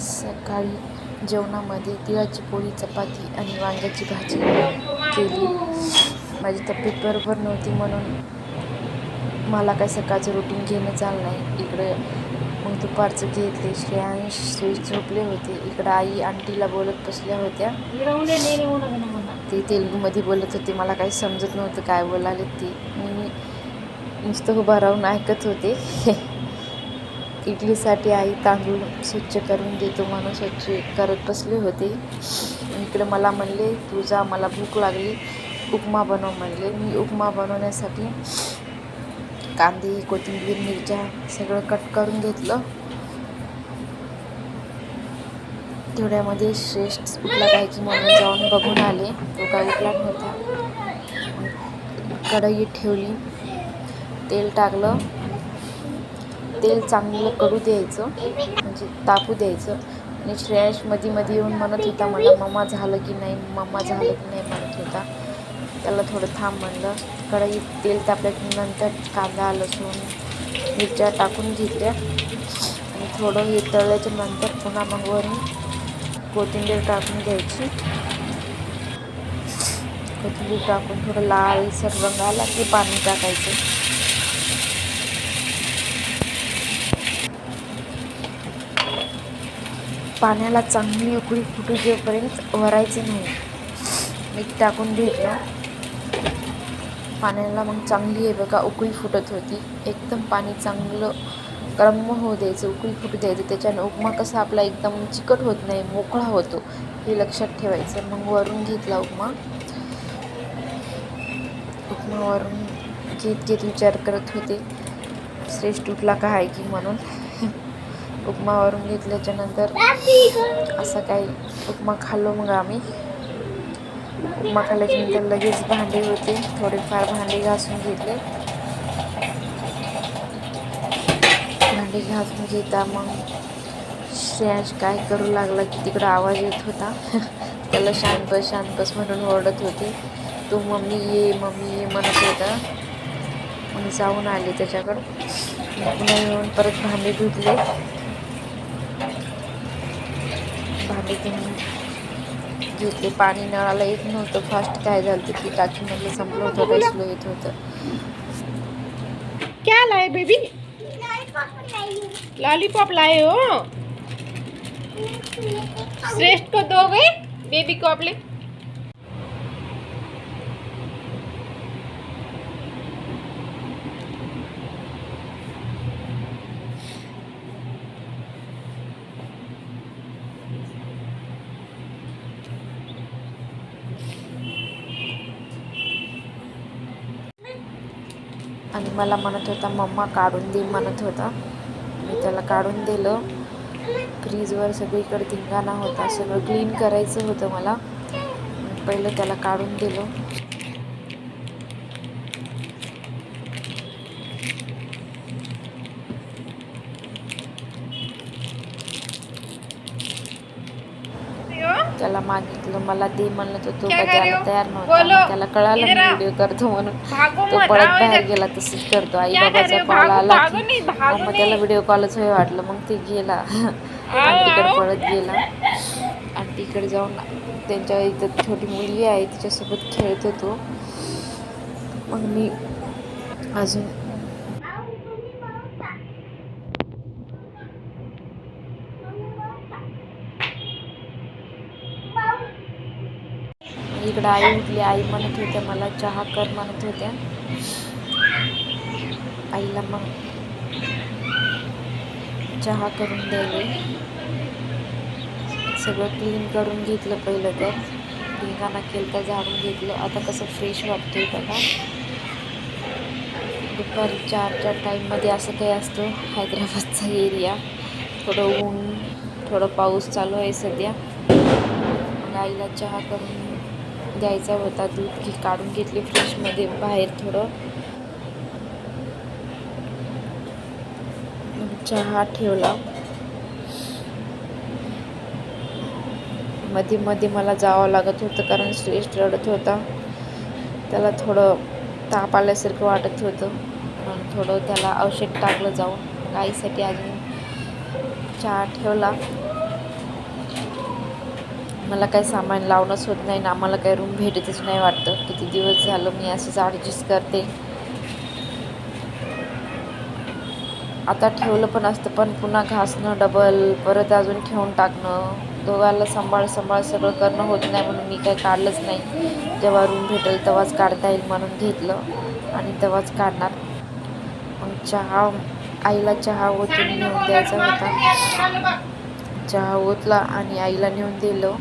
सकाळी जेवणामध्ये तिळाची पोळी चपाती आणि वांग्याची भाजी केली. माझी तब्येत बरोबर नव्हती म्हणून मला काय सकाळचं रुटीन घेणं चाललं नाही. इकडं मग दुपारचं घेतले. श्रेयांश श्री झोपले होते. इकडं आई आंटीला बोलत बसल्या होत्या. ते तेलुगूमध्ये बोलत होते. मला काही समजत नव्हतं काय बोलाले ते. मी नुसतं उभा राहून ऐकत होते. इडलीसाठी आई तांदूळ स्वच्छ करून देतो म्हणून स्वच्छ करत बसले होते. इकडे मला म्हणले तुझा मला भूक लागली उपमा बनव म्हणले. मी उपमा बनवण्यासाठी कांदे कोथिंबीर मिरच्या सगळं कट करून घेतलं. तेवढ्यामध्ये श्रेष्ठ उठला काय की म्हणून जाऊन बघून आले. तो काय उठला नव्हता. कढई ठेवली तेल टाकलं. तेल चांगलं कडू द्यायचं म्हणजे तापू द्यायचं. आणि श्रेयांशमध्ये मध्ये येऊन म्हणत होता मला मम्मा झालं की नाही मम्मा झालं की नाही म्हणत होता. त्याला थोडं थांब म्हणलं. कढईत तेल तापल्यानंतर कांदा लसूण मिरच्या टाकून घेतल्या. आणि थोडं हे तळल्याच्या नंतर पुन्हा मग वरून कोथिंबीर टाकून घ्यायची. कोथिंबीर टाकून थोडं लालसर रंग आला की पाणी टाकायचं. पाण्याला चांगली उकळी फुटू जेपर्यंत वरायचं नाही. मीठ टाकून घेतलं. पाण्याला मग चांगली आहे बघा उकळी फुटत होती. एकदम पाणी चांगलं गरम होऊ द्यायचं उकळी फुटू द्यायचं. त्याच्यानं उपमा कसा आपला एकदम चिकट होत नाही मोकळा होतो हे लक्षात ठेवायचं. मग वरून घेतला उपमा. उपमा वरून घेत घेत विचार करत होते. श्रेष्ठ उठला का आहे की म्हणून. उपमावरून घेतल्याच्या नंतर असं काही उपमा खाल्लो मग आम्ही. उपमा खाल्ल्याच्यानंतर लगेच भांडे होते. थोडेफार भांडे घासून घेतले. भांडे घासून घेता मग श्रेयांश काय करू लागला की तिकडं आवाज येत होता. त्याला शांत बस शांत बस म्हणून ओरडत होते. तो मम्मी ये मम्मी ये म्हणत होता. मग जाऊन आले त्याच्याकडं. पुन्हा येऊन परत भांडे धुतले. भांडे धुवून घेतले. पाणी नळाला येत नव्हतं. फास्ट काय झालं होतं? की टाकीमधलं संपलं होतं काही स्लो येत होतं. क्या लाए बेबी लॉलीपॉप लाए हो? श्रेष्ठ को दोगे बेबी को अपने आणि मला म्हणत होता मम्मा काढून दे म्हणत होता. मी त्याला काढून दिलं. फ्रीजवर सगळीकडे धिंगाणा होता सगळं क्लीन करायचं होतं मला. पहिलं त्याला काढून दिलं. मागितलं मला दे म्हणलं तर तो द्यायला हो? तयार नव्हता त्याला कळालं मी. व्हिडिओ करतो म्हणून तो पळत बाहेर गेला तसंच करतो आई बाबाचा हो? कॉल भागो, आला मग त्याला. व्हिडिओ कॉलच होय वाटलं मग ते गेला आंटीकडे आओ. पळत गेला आंटीकडे जाऊन त्यांच्या इथं छोटी मुलगी आहे तिच्यासोबत खेळत होतो मग मी अजून इकडं आई उठली आई म्हणत होत्या मला चहा कर म्हणत होत्या. आईला मग चहा करून द्यायला सगळं क्लीन करून घेतलं पहिलं तर. ढिंगाणा केलं तर झाडून घेतलं. आता कसं फ्रेश वाटतंय बघा. दुपारी चारच्या टाईममध्ये असं काही असतो हैदराबादचा एरिया थोडं ऊन थोडं पाऊस चालू आहे सध्या. मग आईला चहा करून द्यायचा होता दूध घे काढून घेतले फ्रीजमध्ये बाहेर थोडं. चहा ठेवला. मध्ये मध्ये मला जावं लागत होतं कारण श्रेष्ठ रडत होता. त्याला थोडं ताप आल्यासारखं वाटत होतं. म्हणून थोडं त्याला औषध टाकलं जाऊन. गाईसाठी अजून चहा ठेवला. मला काही सामान लावणंच होत नाही ना आम्हाला काही रूम भेटतच नाही वाटतं. किती दिवस झालं मी असंच ॲडजस्ट करते. आता ठेवलं पण असतं पण पुन्हा घासणं डबल परत अजून ठेवून टाकणं दोघाला सांभाळ सांभाळ सगळं करणं होत नाही म्हणून मी काही काढलंच नाही. जेव्हा रूम भेटेल तेव्हाच काढता येईल म्हणून घेतलं आणि तेव्हाच काढणार. मग चहा आईला चहा ओतून नेऊन द्यायचा होता. चहा ओतला आणि आईला नेऊन दिलं.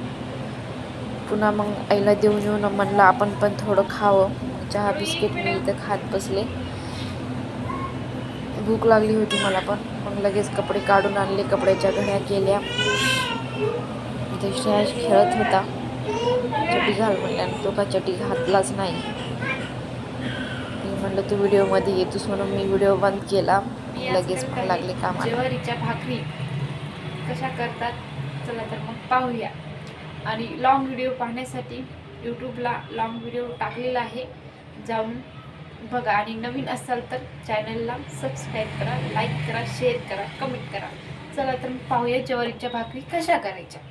पुन्हा मग आईला देऊन येऊन म्हणलं आपण पण थोडं खावं. चहा बिस्किट मी इथं खात बसले. भूक लागली होती मला पण. मग लगेच कपडे काढून आणले कपड्याच्या घड्या केल्या. इथे खेळत होता. चटी घाल म्हटल्यानं तो का चटी घातलाच नाही? मी म्हटलं तू व्हिडिओमध्ये येतोस म्हणून मी व्हिडिओ बंद केला. लगेच मग लागले कामाला. ज्वारीच्या भाकरी. कशा करतात? चला तर मग पाहूया. आणि लाँग व्हिडिओ पाहण्यासाठी यूट्यूबला लाँग व्हिडिओ टाकलेला आहे. जाऊन बघा आणि नवीन असाल तर चॅनलला सबस्क्राईब करा लाईक करा शेअर करा कमेंट करा. चला तर मग पाहूया ज्वारीच्या भाकरी कशा करायच्या.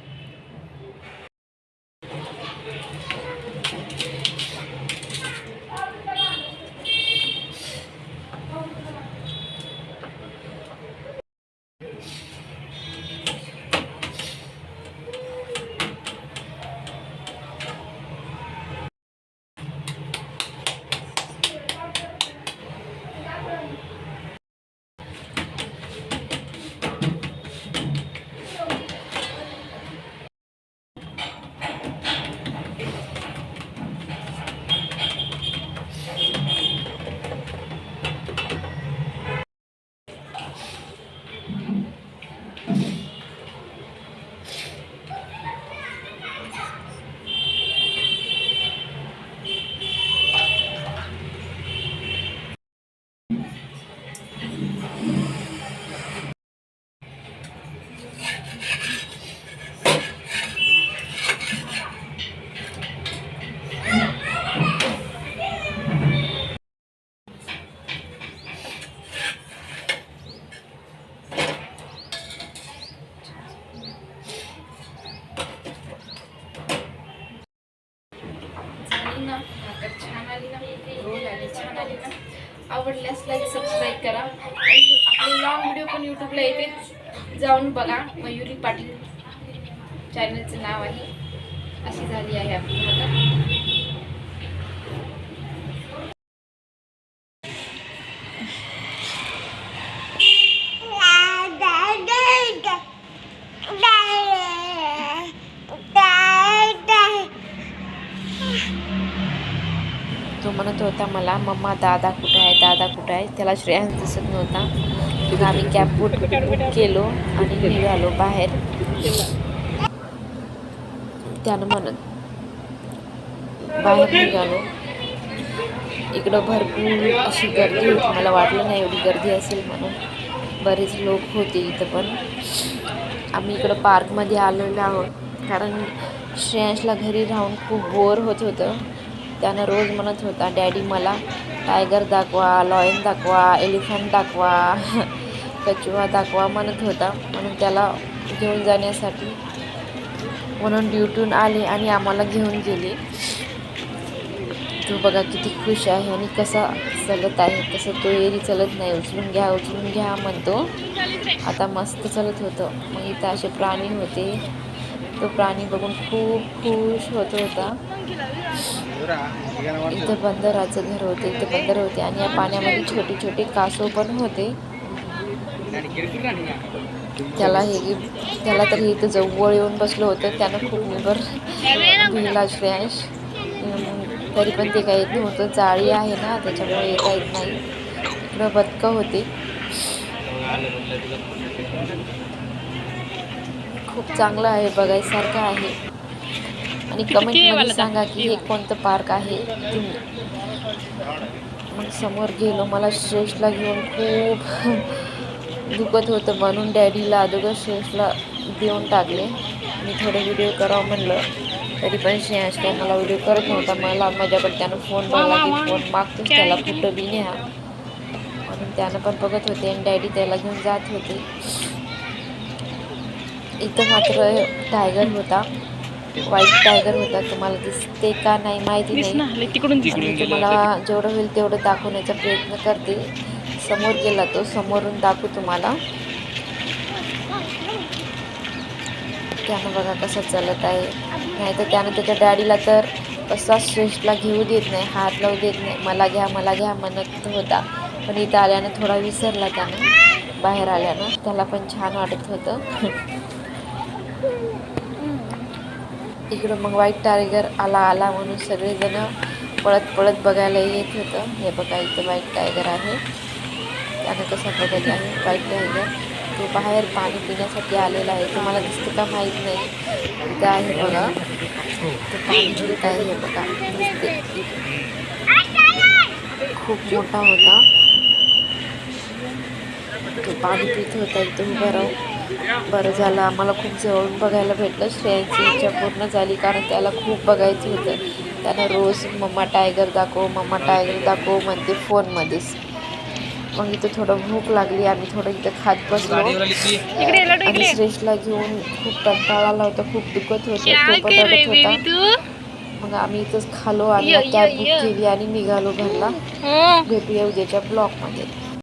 आवडल्यास लाईक सबस्क्राईब करा. आणि आपले लॉंग व्हिडिओ पण यूट्यूबला येते. जाऊन बघा मयुरी पाटील चॅनलचं नाव आहे. अशी झाली आहे आपली म्हणत होता मला मम्मा दादा कुठे आहे? दादा कुठे आहे? त्याला श्रेयांश दिसत नव्हता. आम्ही कॅब बुक केलो आणि निघालो बाहेर. त्यानं म्हणत बाहेर निघालो. इकडं भरपूर अशी गर्दी होती. मला वाटलं नाही एवढी गर्दी असेल म्हणून. बरेच लोक होते इथं पण. आम्ही इकडं पार्कमध्ये आलेलो आहोत. कारण श्रेयांशला घरी राहून खूप बोर होत होतं. त्यानं रोज म्हणत होता डॅडी मला टायगर दाखवा लॉयन दाखवा एलिफंट दाखवा कचुआ दाखवा म्हणत होता. म्हणून त्याला घेऊन जाण्यासाठी म्हणून ड्युटून आले आणि आम्हाला घेऊन गेले. तो बघा किती खुश आहे आणि कसा चलत आहे तसं तो एरी चलत नाही उचलून घ्या उचलून घ्या म्हणतो. आता मस्त चलत होतं. मग इथं असे प्राणी होते. तो प्राणी बघून खूप खुश होत होता. इथं बंदराचं घर होते इथे बंदर होते आणि या पाण्यामध्ये छोटे छोटे कासव पण होते. त्याला हे त्याला तर हे इथं जवळ येऊन बसलो होतं त्यानं खूप निबर भिला श्रेयांश तरी पण ते काही येत नव्हतं जाळी आहे ना त्याच्यामुळे येता येत नाही. इकडं बदकं होते. खूप चांगलं आहे बघायसारखं आहे. आणि कमेंटमध्ये सांगा की हे कोणतं पार्क आहे? तुम्ही. मग समोर गेलो मला श्रेष्ठला घेऊन खूप दुखत होतं म्हणून डॅडीला अगोदर श्रेष्ठला देऊन टाकले. मी थोडं व्हिडिओ करावं म्हणलं तरी पण श्रेयांश काय मला व्हिडिओ करत नव्हता. मला माझ्याकडे त्यानं फोन बघला की फोन मागतोच त्याला कुठं बी न्या. म्हणून त्यानं पण बघत होते आणि डॅडी त्याला घेऊन जात होते. इथं मात्र टायगर होता. व्हाईट टायगर होता. तुम्हाला दिसते का नाही माहिती नाही. तिकडून तुम्हाला जेवढं होईल तेवढं दाखवण्याचा प्रयत्न करते. समोर गेला तो समोरून दाखवू तुम्हाला. त्यानं बघा कसं चालत आहे. नाही तर त्यानं त्याच्या डॅडीला तर कसा श्रेष्ठला घेऊ देत नाही हात लावू देत नाही. मला घ्या मला घ्या म्हणत होता. पण इथं आल्यानं थोडा विसरला त्यानं बाहेर आल्यानं. त्याला पण छान वाटत होतं. इकडं मग व्हाईट टायगर आला आला म्हणून सगळेजण पळत पळत बघायला येत होतं. हे बघा इथं व्हाईट टायगर आहे. त्यानं कसं बघत आहे? व्हाईट टायगर तो बाहेर पाणी पिण्यासाठी आलेला आहे. तुम्हाला दिसतं का माहीत नाही. इथं आहे बघा. तो पाणी पित आहे हे बघा. दिसते खूप मोठा होता. तो पाणी पित होता इथं बरं राहून. बरं झालं. आम्हाला खूप जवळून बघायला भेटलं. श्रेयांची इच्छा पूर्ण झाली कारण त्याला खूप बघायचं होतं. त्यानं रोज मम्मा टायगर दाखव मम्मा टायगर दाखव म्हणते फोनमध्येच. मग इथं थोडं भूक लागली. आम्ही थोडं इथं खात बसलो. आणि श्रेष्ठला घेऊन खूप कंटाळा आला होता. खूप दुखत होतं. रडत होता. मग आम्ही इथंच खालो आणि कॅब बुक केली आणि निघालो घरला. भेटूया उद्याच्या ब्लॉकमध्ये